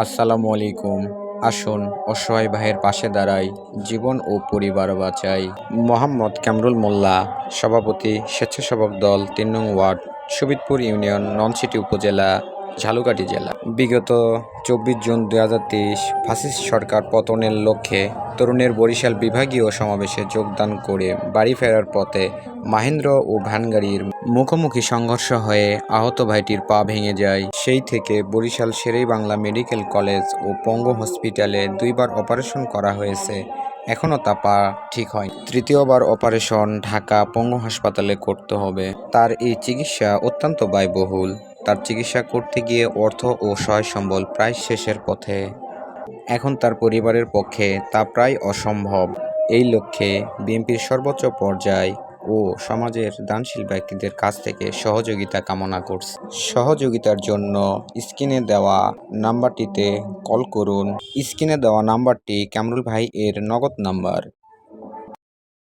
আসসালামু আলাইকুম। আসুন, অসহায় ভাইয়ের পাশে দাঁড়াই, জীবন ও পরিবার বাঁচাই। মোহাম্মদ কামরুল মোল্লা, সভাপতি স্বেচ্ছাসেবক দল তিন নং ওয়ার্ড, সুবিদপুর ইউনিয়ন ননসিটি উপজেলা। ঝালুকাঠি জেলা। বিগত চব্বিশ জুন দুই হাজার তেইশ ফাসিস্ট সরকার পতনের লক্ষ্যে তরুণের বরিশাল বিভাগীয় সমাবেশে যোগদান করে বাড়ি ফেরার পথে মাহেন্দ্র ও ভ্যানগাড়ির মুখোমুখি সংঘর্ষ হয়ে আহত ভাইটির পা ভেঙে যায়। সেই থেকে বরিশাল শেরেই বাংলা মেডিকেল কলেজ ও পঙ্গু হসপিটালে দুইবার অপারেশন করা হয়েছে। এখনও তা পা ঠিক হয় তৃতীয়বার অপারেশন ঢাকা পঙ্গু হাসপাতালে করতে হবে। তার এই চিকিৎসা অত্যন্ত ব্যয়বহুল। তার চিকিৎসা করতে গিয়ে অর্থ ও সহায় সম্বল প্রায় শেষের পথে। এখন তার পরিবারের পক্ষে তা প্রায় অসম্ভব। এই লক্ষ্যে বিএনপির সর্বোচ্চ পর্যায় ও সমাজের দানশীল ব্যক্তিদের কাছ থেকে সহযোগিতা কামনা করছে। সহযোগিতার জন্য স্ক্রিনে দেওয়া নাম্বারটিতে কল করুন। স্ক্রিনে দেওয়া নাম্বারটি কামরুল ভাই এর নগদ নাম্বার।